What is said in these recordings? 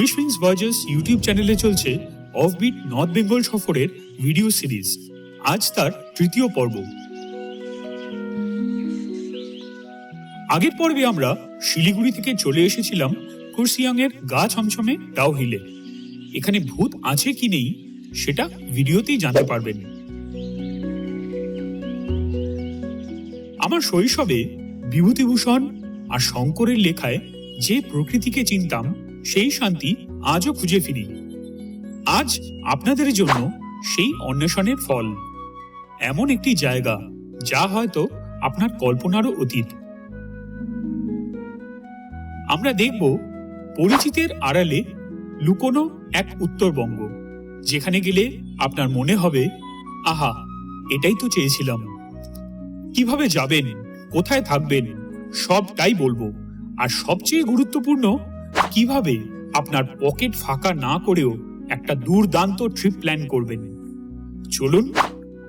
উইশউইংস voyages YouTube চ্যানেলে চলছে offbeat north Bengal সফরের ভিডিও সিরিজ আজ তার তৃতীয় পর্ব। আগের পর্বে আমরা শিলিগুড়ি থেকে চলে এসেছিলাম কুরসিয়াংয়ের গা ছমছমে ডাউ হিলে। এখানে ভূত আছে কি নেই সেটা ভিডিওতেই জানতে পারবেন। আমার শৈশবে বিভূতিভূষণ আর শঙ্করের লেখায় যে প্রকৃতিকে চিনতাম সেই শান্তি আজও খুঁজে ফিরি। আজ আপনাদের জন্য সেই অন্বেষণের ফল। এমন একটি জায়গা, যা হয়তো আপনার কল্পনারও অতীত। আমরা দেখব পরিচিতের আড়ালে লুকোনো এক উত্তরবঙ্গ, যেখানে গেলে আপনার মনে হবে, আহা, এটাই তো চেয়েছিলাম। কীভাবে যাবেন, কোথায় থাকবেন, সবটাই বলব। আর সবচেয়ে গুরুত্বপূর্ণ কীভাবে আপনার পকেট ফাঁকা না করেও একটা দুর্দান্ত ট্রিপ প্ল্যান করবেন? চলুন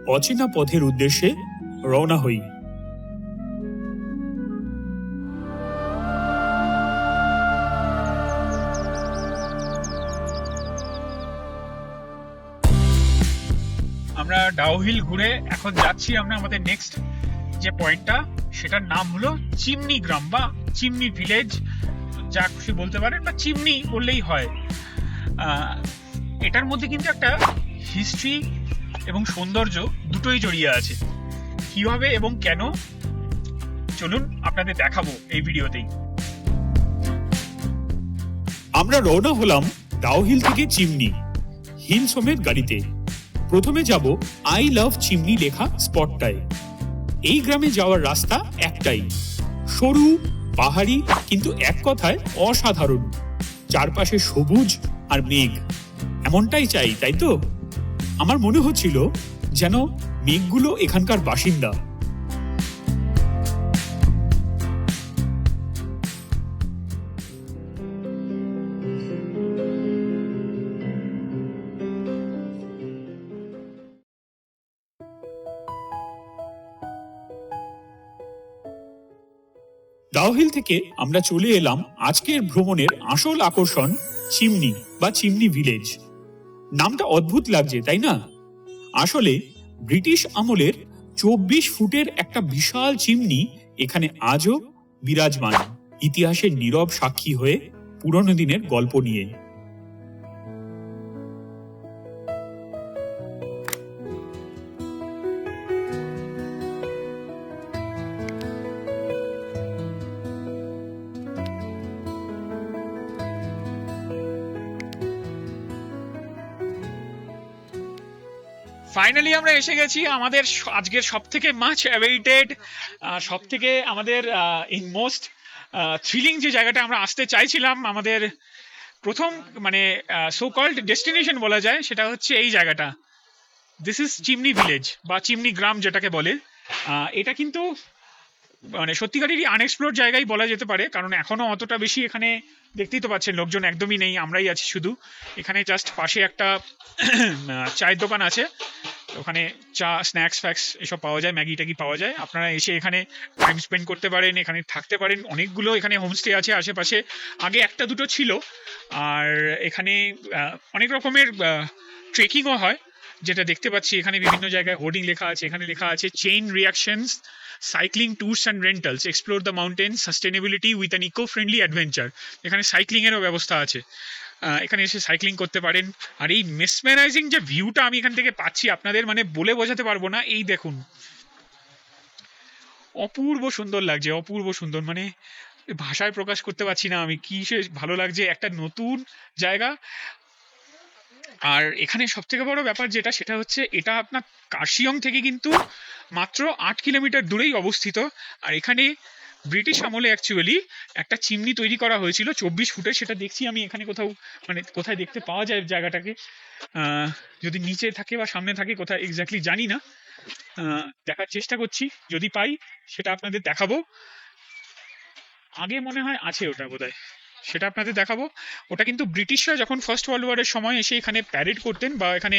অচেনা পথের উদ্দেশ্যে রওনা হই। আমরা ডাউহিল ঘুরে এখন যাচ্ছি আমরা আমাদের নেক্সট যে পয়েন্টটা সেটার নাম হলো চিমনি গ্রাম বা চিমনি ভিলেজ যা খুশি বলতে পারেন বা চিমনি বললেই হয়। এটার মধ্যে কিন্তু একটা হিস্ট্রি এবং সৌন্দর্য দুটোই জড়িয়ে আছে। কীভাবে এবং কেন? চলুন আপনাদের দেখাবো এই ভিডিওতেই। আমরা রওনা হলাম ডাউহিল থেকে চিমনি, হিল সমেত গাড়িতে। প্রথমে যাব আই লাভ চিমনি লেখা স্পটটায়। এই গ্রামে যাওয়ার রাস্তা একটাই, সরু পাহাড়ি, কিন্তু এক কথায় অসাধারণ। চারপাশে সবুজ আর মেঘ। এমনটাই চাই, তাই তো? আমার মনে হচ্ছিল যেন মেঘগুলো এখানকার বাসিন্দা। ডাউহিল থেকে আমরা চলে এলাম আজকের ভ্রমণের আসল আকর্ষণ চিমনি বা চিমনি ভিলেজ নামটা অদ্ভুত লাগছে, তাই না? আসলে ব্রিটিশ আমলের চব্বিশ ফুটের একটা বিশাল চিমনি এখানে আজও বিরাজমান। ইতিহাসের নীরব সাক্ষী হয়ে পুরনো দিনের গল্প নিয়ে। ফাইনালি আমরা এসে গেছি আমাদের আজকের সব থেকে মাচ অ্যাওয়েটেড সব থেকে আমাদের ইন মোস্ট থ্রিলিং যে জায়গাটা আমরা আসতে চাইছিলাম আমাদের প্রথম মানে সো কল্ড ডেস্টিনেশন বলা যায়, সেটা হচ্ছে এই জায়গাটা। দিস ইজ চিমনি ভিলেজ বা চিমনি গ্রাম যেটাকে বলে। এটা কিন্তু মানে সত্যিকারেরই আনএক্সপ্লোর জায়গায় বলা যেতে পারে, কারণ এখনও অতটা বেশি এখানে দেখতেই তো পাচ্ছেন, লোকজন একদমই নেই, আমরাই আছি শুধু। এখানে জাস্ট পাশে একটা চায়ের দোকান আছে। ওখানে চা স্ন্যাক্স ফ্যাক্স এসব পাওয়া যায়, ম্যাগি ট্যাগি পাওয়া যায়। আপনারা এসে এখানে টাইম স্পেন্ড করতে পারেন, এখানে থাকতে পারেন। অনেকগুলো এখানে হোমস্টে আছে আশেপাশে। আগে একটা দুটো ছিল, আর এখানে অনেক রকমের ট্রেকিংও হয়। যেটা দেখতে পাচ্ছি, এখানে বিভিন্ন জায়গায় হোর্ডিং লেখা আছে। এখানে লেখা আছে chain reactions cycling tours and rentals explore the mountain sustainability with an eco friendly adventure এখানে সাইক্লিংয়েরও ব্যবস্থা আছে। এখানে এসে সাইক্লিং করতে পারেন। আর এই মেসমেরাইজিং যে ভিউটা আমি এখান থেকে পাচ্ছি আপনাদের মানে বলে বোঝাতে পারব না, এই দেখুন। অপূর্ব সুন্দর লাগছে, অপূর্ব সুন্দর। মানে ভাষায় প্রকাশ করতে পারছি না আমি কি সে ভালো লাগছে? একটা নতুন জায়গা। আর এখানে সব থেকে বড় ব্যাপার যেটা, সেটা হচ্ছে এটা আপনার কার্শিয়ং থেকে কিন্তু মাত্র আট কিলোমিটার দূরেই অবস্থিত। আর এখানে ব্রিটিশ আমলে অ্যাকচুয়ালি একটা চিমনি তৈরি করা হয়েছিল চব্বিশ ফুটের, সেটা দেখছি আমি এখানে কোথাও মানে কোথায় দেখতে পাওয়া যায় জায়গাটাকে। যদি নিচে থাকে বা সামনে থাকে, কোথায় এক্স্যাক্টলি জানি না। দেখার চেষ্টা করছি, যদি পাই সেটা আপনাদের দেখাবো। আগে মনে হয় আছে ওটা বোধহয়। সেটা আপনাদের দেখাবো। ওটা কিন্তু ব্রিটিশরা যখন ফার্স্ট ওয়ার্ল্ড ওয়ারের সময় এসে এখানে প্যারেড করতেন বা এখানে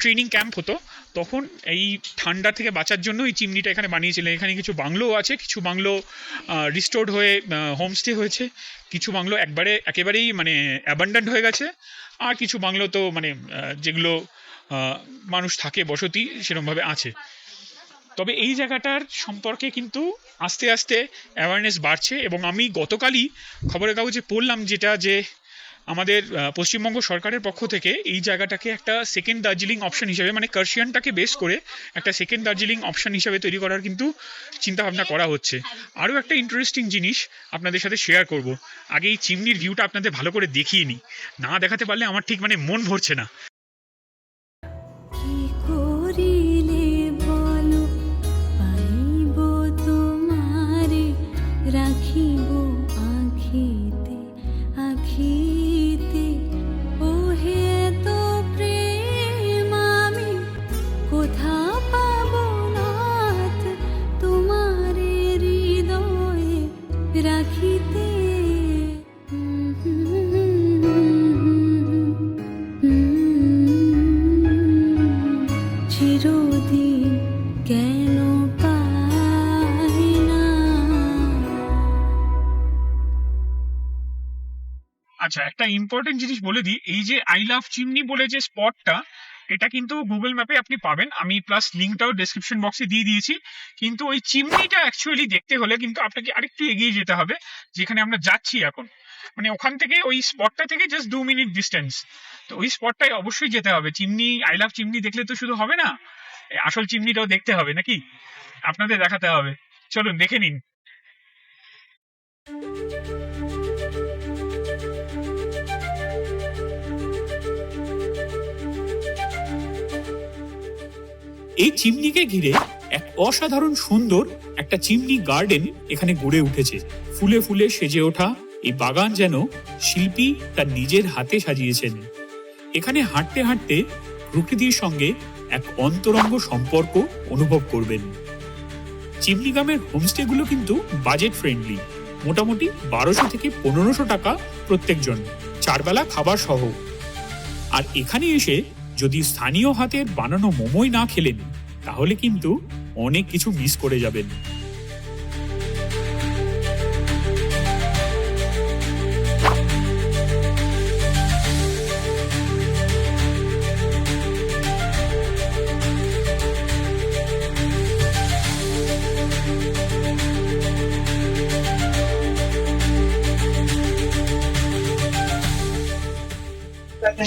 ট্রেনিং ক্যাম্প হতো, তখন এই ঠান্ডা থেকে বাঁচার জন্য এই চিমনিটা এখানে বানিয়েছিলেন। এখানে কিছু বাংলো আছে, কিছু বাংলো রিস্টোর্ড হয়ে হোমস্টে হয়েছে, কিছু বাংলো একবারে, একেবারেই মানে অ্যাবান্ডান্ট হয়ে গেছে, আর কিছু বাংলো তো মানে যেগুলো মানুষ থাকে, বসতি সেরকমভাবে আছে। তবে এই জায়গাটার সম্পর্কে কিন্তু আস্তে আস্তে অ্যাওয়ারনেস বাড়ছে এবং আমি গতকালই খবরের কাগজে পড়লাম যেটা যে আমাদের পশ্চিমবঙ্গ সরকারের পক্ষ থেকে এই জায়গাটাকে একটা সেকেন্ড দার্জিলিং অপশন হিসেবে মানে কার্শিয়ানটাকে বেস করে একটা সেকেন্ড দার্জিলিং অপশন হিসেবে তৈরি করার কিন্তু চিন্তাভাবনা করা হচ্ছে। আরও একটা ইন্টারেস্টিং জিনিস আপনাদের সাথে শেয়ার করব। আগে এই চিমনির ভিউটা আপনাদের ভালো করে দেখিয়ে নিই। না দেখাতে পারলে আমার ঠিক মানে মন ভরছে না। আচ্ছা একটা ইম্পর্টেন্ট জিনিস বলে দিই। এই যে আই লাভ চিমনি বলে যে স্পটটা এটা কিন্তু গুগল ম্যাপে আপনি পাবেন। আমি প্লাস লিঙ্কটাও ডেসক্রিপশন বক্সে দিয়ে দিয়েছি। কিন্তু ওই চিমনিটা অ্যাকচুয়ালি দেখতে হলে কিন্তু আপনাকে আরেকটু এগিয়ে যেতে হবে, যেখানে আমরা যাচ্ছি এখন। মানে ওখান থেকে ওই স্পটটা থেকে জাস্ট দু মিনিট ডিস্টেন্স তো ওই স্পটটাই অবশ্যই যেতে হবে। চিমনি আই লাভ চিমনি দেখলে তো শুধু হবে না? আসল চিমনিটাও দেখতে হবে নাকি? আপনাদের দেখাতে হবে। চলুন, দেখে নিন। এই চিমনিকে ঘিরে এক অসাধারণ সুন্দর একটা চিমনি গার্ডেন এখানে গড়ে উঠেছে। ফুলে ফুলে সেজে ওঠা এই বাগান যেন শিল্পী তার নিজের হাতে সাজিয়েছেন। এখানে হাঁটতে হাঁটতে প্রকৃতির সঙ্গে এক অন্তরঙ্গ সম্পর্ক অনুভব করবেন। চিমনি গ্রামের হোমস্টেগুলো কিন্তু বাজেট ফ্রেন্ডলি। মোটামুটি বারোশো থেকে পনেরোশো টাকা প্রত্যেকজন, চারবেলা খাবার সহ। আর এখানে এসে যদি স্থানীয় হাতের বানানো মোমোই না খেলেন তাহলে কিন্তু অনেক কিছু মিস করে যাবেন।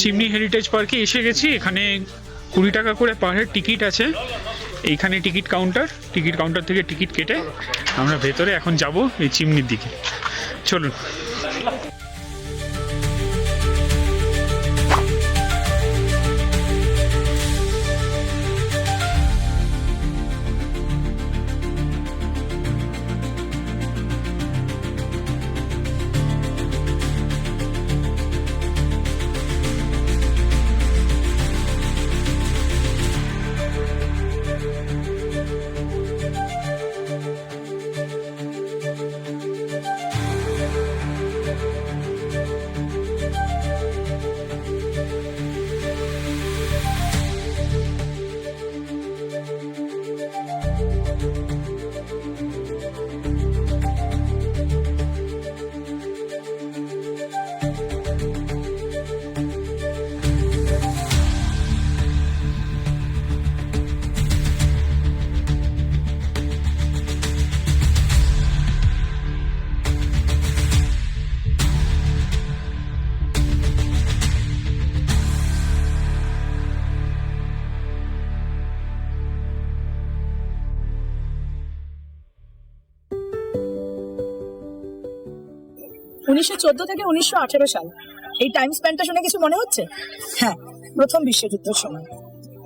চিমনি হেরিটেজ পার্কে এসে গেছি, এখানে কুড়ি টাকা করে পার হেড টিকিট আছে। এইখানে টিকিট কাউন্টার টিকিট কাউন্টার থেকে টিকিট কেটে আমরা ভেতরে এখন যাব এই চিমনির দিকে। চলুন। উনিশশো চোদ্দ থেকে উনিশশো আঠেরো সাল। এই টাইম স্প্যানটা শুনে কিছু মনে হচ্ছে? হ্যাঁ প্রথম বিশ্বযুদ্ধের সময়।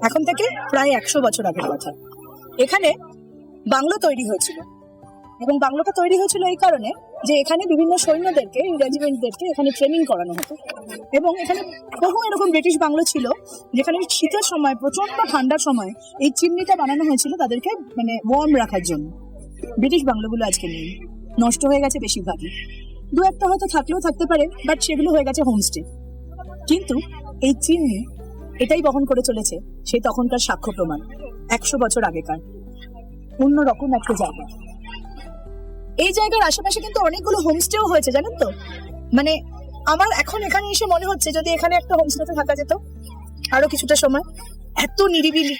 এখন থেকে প্রায় একশো বছর আগের কথা। এখানে বাংলো তৈরি হয়েছিল। এবং বাংলোটা তৈরি হয়েছিল এই কারণে যে এখানে বিভিন্ন সৈন্যদেরকে রেজিমেন্টদেরকে এখানে ট্রেনিং করানো হতো। এবং এখানে বহু এরকম ব্রিটিশ বাংলো ছিল, যেখানে শীতের সময় প্রচণ্ড ঠান্ডার সময় এই চিমনিটা বানানো হয়েছিল তাদেরকে মানে ওয়ার্ম রাখার জন্য। ব্রিটিশ বাংলোগুলো আজকে নেই। নষ্ট হয়ে গেছে বেশিরভাগই। দু একটা হয়তো থাকলেও থাকতে পারে বাট সেগুলো হয়ে গেছে হোমস্টে কিন্তু এই চিমনি এটাই বহন করে চলেছে, সেই তখনকার সাক্ষ্য প্রমাণ, একশো বছর আগেকার। অন্যরকম একটা জায়গা। এই জায়গার আশেপাশে কিন্তু অনেকগুলো হোমস্টেও হয়েছে, জানেন তো? মানে আমার এখন এখানে এসে মনে হচ্ছে যদি এখানে একটা হোমস্টেতে থাকা যেত, আরও কিছুটা সময়। এত নিরিবিলি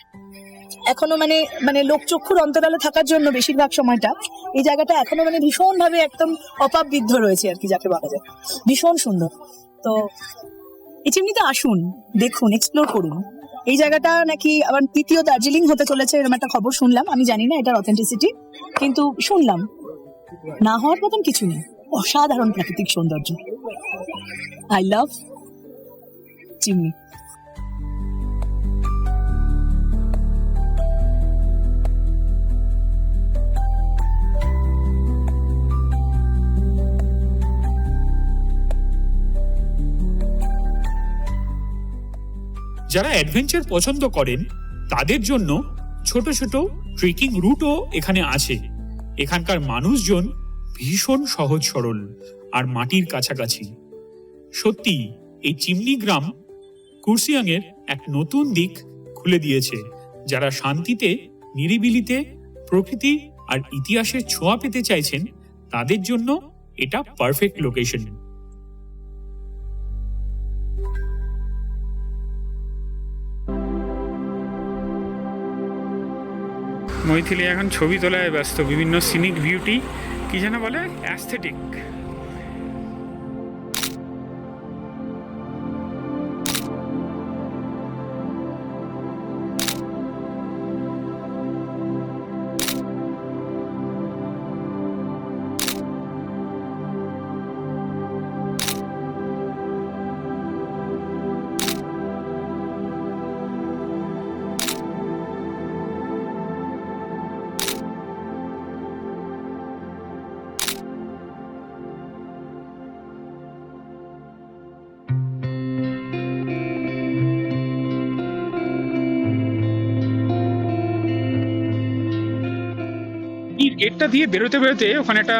এখনও মানে মানে লোকচক্ষুর অন্তরালে থাকার জন্য বেশিরভাগ সময়টা এই জায়গাটা এখনও মানে ভীষণ ভাবে একদম অপাববিদ্ধ রয়েছে আর কি, যাকে বলা যায়। ভীষণ সুন্দর। তো এই চিমনিতে আসুন, দেখুন এক্সপ্লোর করুন। এই জায়গাটা নাকি আবার তৃতীয় দার্জিলিং হতে চলেছে, এরকম একটা খবর শুনলাম। আমি জানি না এটার অথেন্টিসিটি কিন্তু শুনলাম। না হওয়ার মতন কিছু নেই। অসাধারণ প্রাকৃতিক সৌন্দর্য। I love Chimney. যারা অ্যাডভেঞ্চার পছন্দ করেন, তাদের জন্য ছোট ছোট ট্রেকিং রুটও এখানে আছে। এখানকার মানুষজন ভীষণ সহজ সরল আর মাটির কাছাকাছি। সত্যি, এই চিমনি গ্রাম কুর্সিয়াংয়ের এক নতুন দিক খুলে দিয়েছে, যারা শান্তিতে, নিরিবিলিতে প্রকৃতি আর ইতিহাসের ছোঁয়া পেতে চাইছেন, তাদের জন্য এটা পারফেক্ট লোকেশন মৈথিলি এখন ছবি তোলায় ব্যস্ত বিভিন্ন সিনিক বিউটি কি যেন বলে অ্যাস্থেটিক গেটটা দিয়ে বেরোতে বেরোতে ওখানে একটা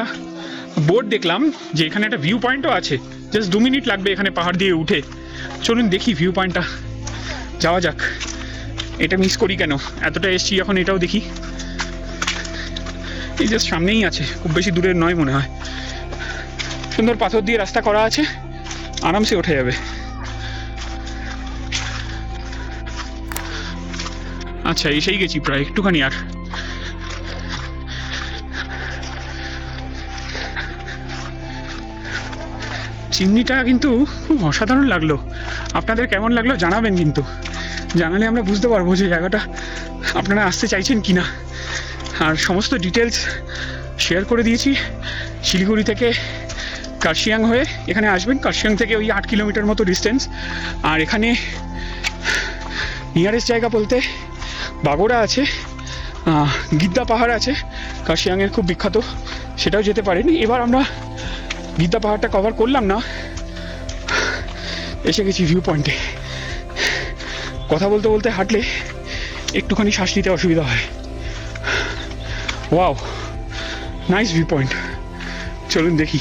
বোর্ড দেখলাম, যে এখানে একটা ভিউ পয়েন্টও আছে। জাস্ট দু মিনিট লাগবে এখানে পাহাড় দিয়ে উঠে। চলুন দেখি ভিউ পয়েন্টটা যাওয়া যাক। এটা মিস করি কেন? এতটা এসছি এখন এটাও দেখি। এই জাস্ট সামনেই আছে। খুব বেশি দূরের নয় মনে হয়। সুন্দর পাথর দিয়ে রাস্তা করা আছে। আরামসে ওঠা যাবে। আচ্ছা এসেই গেছি প্রায়। একটুখানি আর। চিমনিটা কিন্তু খুব অসাধারণ লাগল। আপনাদের কেমন লাগল জানাবেন কিন্তু। জানালে আমরা বুঝতে পারব যে জায়গাটা আপনারা আসতে চাইছেন কি না আর সমস্ত ডিটেলস শেয়ার করে দিয়েছি। শিলিগুড়ি থেকে কার্শিয়াং হয়ে এখানে আসবেন। কার্শিয়াং থেকে ওই আট কিলোমিটার মতো ডিস্টেন্স আর এখানে নিয়ারেস্ট জায়গা বলতে বাগোড়া আছে। গিদ্দা পাহাড় আছে। কার্শিয়াংয়ের খুব বিখ্যাত। সেটাও যেতে পারেন। এবার আমরা গীতা পাহাড়টা কভার করলাম না, এসে গেছি ভিউ পয়েন্টে কথা বলতে বলতে হাঁটলে একটুখানি শ্বাস নিতে অসুবিধা হয়। ওয়াও নাইস ভিউ পয়েন্ট চলুন দেখি।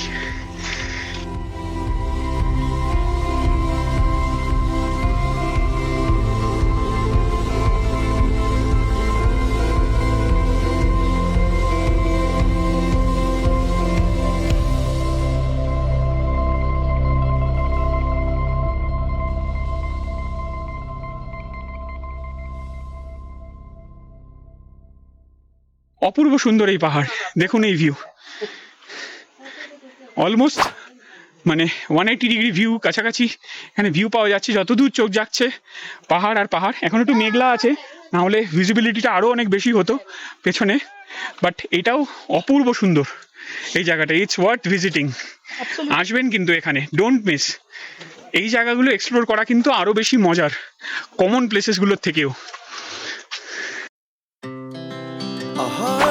অপূর্ব সুন্দর এই পাহাড়। দেখুন এই ভিউ অলমোস্ট মানে ওয়ান এইটি ডিগ্রি ভিউ কাছাকাছি। এখানে ভিউ পাওয়া যাচ্ছে যতদূর চোখ যাচ্ছে পাহাড় আর পাহাড়। এখন একটু মেঘলা আছে না হলে ভিজিবিলিটিটা আরও অনেক বেশি হতো পেছনে। বাট এটাও অপূর্ব সুন্দর এই জায়গাটা। ইটস ওয়ার্থ ভিজিটিং আসবেন কিন্তু এখানে। ডোন্ট মিস এই জায়গাগুলো এক্সপ্লোর করা কিন্তু আরও বেশি মজার। কমন প্লেসেসগুলোর থেকেও।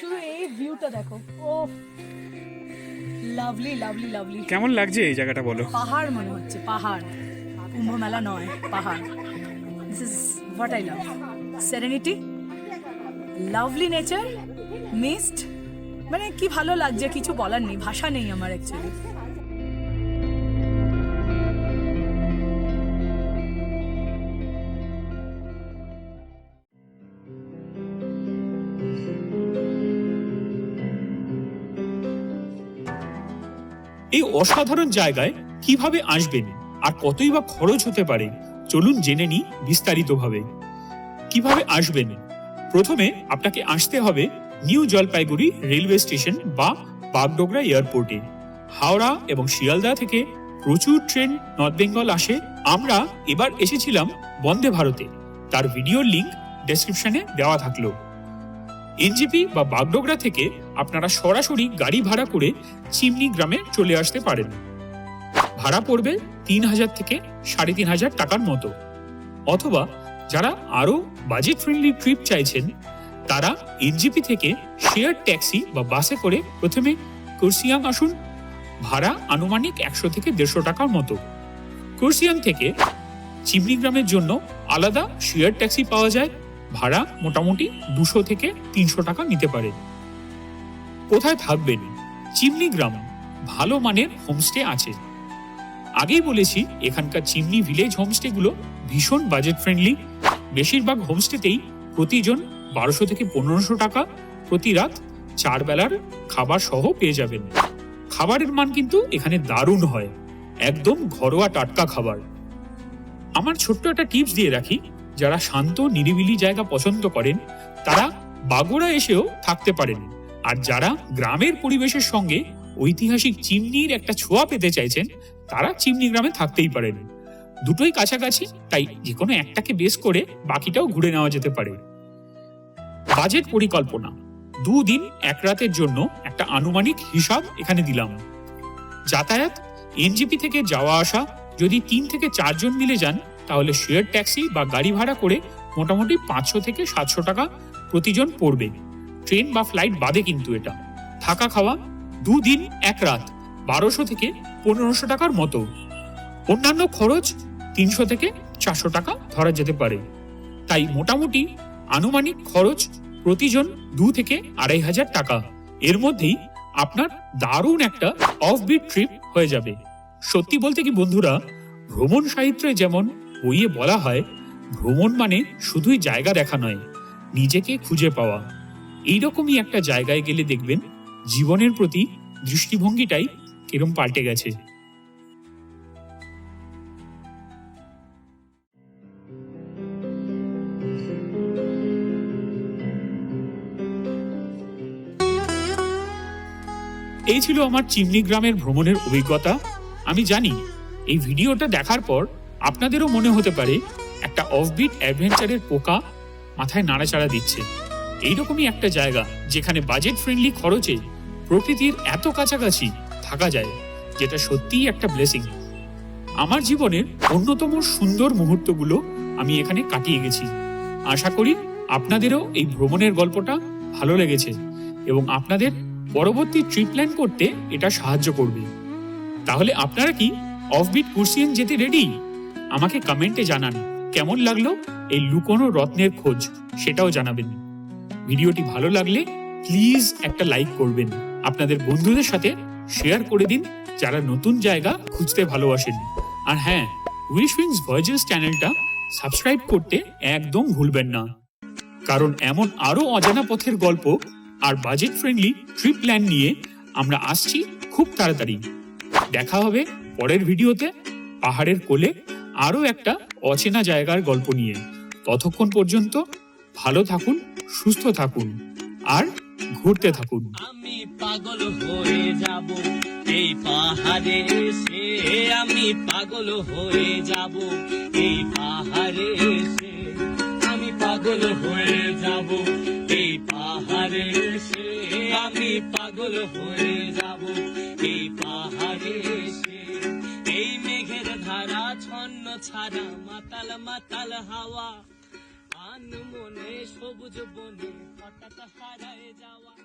শুধু এই ভিউটা দেখো। ও লাভলি লাভলি লাভলি কেমন লাগছে এই জায়গাটা বলো? পাহাড় মনে হচ্ছে পাহাড়। কুম্ভ মেলা নয় পাহাড়। This is what I love serenity lovely nature mist মানে কি ভালো লাগছে, কিছু বলার নেই, ভাষা নেই আমার অ্যাকচুয়ালি এই অসাধারণ জায়গায় কীভাবে আসবেন? আর কতই বা খরচ হতে পারে? চলুন জেনে নিই বিস্তারিতভাবে। কীভাবে আসবেন? প্রথমে আপনাকে আসতে হবে নিউ জলপাইগুড়ি রেলওয়ে স্টেশন বা বাগডোগরা এয়ারপোর্টে। হাওড়া এবং শিয়ালদা থেকে প্রচুর ট্রেন নর্থ বেঙ্গল আসে। আমরা এবার এসেছিলাম বন্দে ভারতে। তার ভিডিওর লিংক ডেসক্রিপশনে দেওয়া থাকল। এনজিপি বা বাগডোগরা থেকে আপনারা সরাসরি গাড়ি ভাড়া করে চিমনি গ্রামে চলে আসতে পারেন। ভাড়া পড়বে তিন হাজার থেকে সাড়ে তিন হাজার টাকার মতো। অথবা যারা আরও বাজেট ফ্রেন্ডলি ট্রিপ চাইছেন তারা এনজিপি থেকে শেয়ার ট্যাক্সি বা বাসে করে প্রথমে কুরসিয়াং আসুন। ভাড়া আনুমানিক একশো থেকে দেড়শো টাকার মতো। কুরসিয়াং থেকে চিমনি গ্রামের জন্য আলাদা শেয়ার ট্যাক্সি পাওয়া যায়। ভাড়া মোটামুটি দুশো থেকে তিনশো টাকা নিতে পারে। কোথায় থাকবেন? চিমনি গ্রাম। ভালো মানের হোমস্টে আছে। আগেই বলেছি, এখানকার চিমনি ভিলেজ হোমস্টেগুলো ভীষণ বাজেট ফ্রেন্ডলি। বেশিরভাগ হোমস্টেতেই প্রতিজন বারোশো থেকে পনেরোশো টাকা প্রতি রাত চার বেলার খাবার সহ পেয়ে যাবেন। খাবারের মান কিন্তু এখানে দারুণ হয়। একদম ঘরোয়া টাটকা খাবার। আমার ছোট্ট একটা টিপস দিয়ে রাখি, যারা শান্ত, নিরিবিলি জায়গা পছন্দ করেন, তারা বাগোড়া এসেও থাকতে পারেন। আর যারা গ্রামের পরিবেশের সঙ্গে ঐতিহাসিক চিমনির একটা ছোঁয়া পেতে চাইছেন, তারা চিমনি গ্রামে থাকতেই পারেন। দুটোই কাছাকাছি, তাই যে কোনো একটাকে বেস করে বাকিটাও ঘুরে নেওয়া যেতে পারে। বাজেট পরিকল্পনা। দুদিন, এক রাতের জন্য একটা আনুমানিক হিসাব এখানে দিলাম। যাতায়াত, এনজিপি থেকে যাওয়া আসা, যদি তিন থেকে চারজন মিলে যান, তাহলে শেয়ার ট্যাক্সি বা গাড়ি ভাড়া করে মোটামুটি পাঁচশো থেকে সাতশো টাকা প্রতিজন পড়বে। ট্রেন বা ফ্লাইট বাদে কিন্তু এটা। থাকা খাওয়া, দুদিন, এক রাত, বারোশো থেকে পনেরোশো টাকার মতো। অন্যান্য খরচ, তিনশো থেকে চারশো টাকা ধরা যেতে পারে। তাই মোটামুটি আনুমানিক খরচ প্রতিজন দু থেকে আড়াই হাজার টাকা। এর মধ্যেই আপনার দারুণ একটা অফ অফবিট ট্রিপ হয়ে যাবে। সত্যি বলতে কি বন্ধুরা, ভ্রমণ সাহিত্যে যেমন বইয়ে বলা হয়, ভ্রমণ মানে শুধুই জায়গা দেখা নয়, নিজেকে খুঁজে পাওয়া। এইরকমই একটা জায়গায় গেলে দেখবেন, জীবনের প্রতি দৃষ্টিভঙ্গিটাই কিরম পাল্টে গেছে। এই ছিল আমার চিমনি গ্রামের ভ্রমণের অভিজ্ঞতা। আমি জানি এই ভিডিওটা দেখার পর আপনাদেরও মনে হতে পারে একটা অফবিট অ্যাডভেঞ্চারের পোকা মাথায় নাড়াচাড়া দিচ্ছে। এইরকমই একটা জায়গা যেখানে বাজেট ফ্রেন্ডলি খরচে প্রকৃতির এত কাছাকাছি থাকা যায়, যেটা সত্যিই একটা ব্লেসিং আমার জীবনের অন্যতম সুন্দর মুহূর্তগুলো আমি এখানে কাটিয়ে গেছি। আশা করি আপনাদেরও এই ভ্রমণের গল্পটা ভালো লেগেছে এবং আপনাদের পরবর্তী ট্রিপ প্ল্যান করতে এটা সাহায্য করবে। তাহলে আপনারা কি অফবিট কুর্সিয়ান যেতে রেডি আমাকে কমেন্টে জানান, কেমন লাগল এই লুকোনো রত্নের খোঁজ, সেটাও জানাবেন। ভিডিওটি ভালো লাগলে প্লিজ একটা লাইক করবেন। আপনাদের বন্ধুদের সাথে শেয়ার করে দিন যারা নতুন জায়গা খুঁজতে ভালোবাসেন। আর হ্যাঁ উইশ উইংস ভয়েজেস চ্যানেলটা সাবস্ক্রাইব করতে একদম ভুলবেন না। কারণ এমন আরও অজানা পথের গল্প আর বাজেট ফ্রেন্ডলি ট্রিপ প্ল্যান নিয়ে আমরা আসছি খুব তাড়াতাড়ি। দেখা হবে পরের ভিডিওতে পাহাড়ের কোলে আরও একটা অচেনা জায়গার গল্প নিয়ে। ততক্ষণ পর্যন্ত ভালো থাকুন, সুস্থ থাকুন আর ঘুরতে থাকুন। আমি পাগল হয়ে যাব, এই পাহাড়ে এসে আমি পাগল হয়ে যাব, এই পাহাড়ে এসে আমি পাগল হয়ে যাব। এই পাহাড়ে সে আমি পাগল হয়ে যাব। এই পাহাড়ে সে এই মেঘের ধারা ছন্ন ছাড়া মাতাল মাতাল হাওয়া। আন মনে সবুজ বনে হঠাৎ হারায় যাওয়া।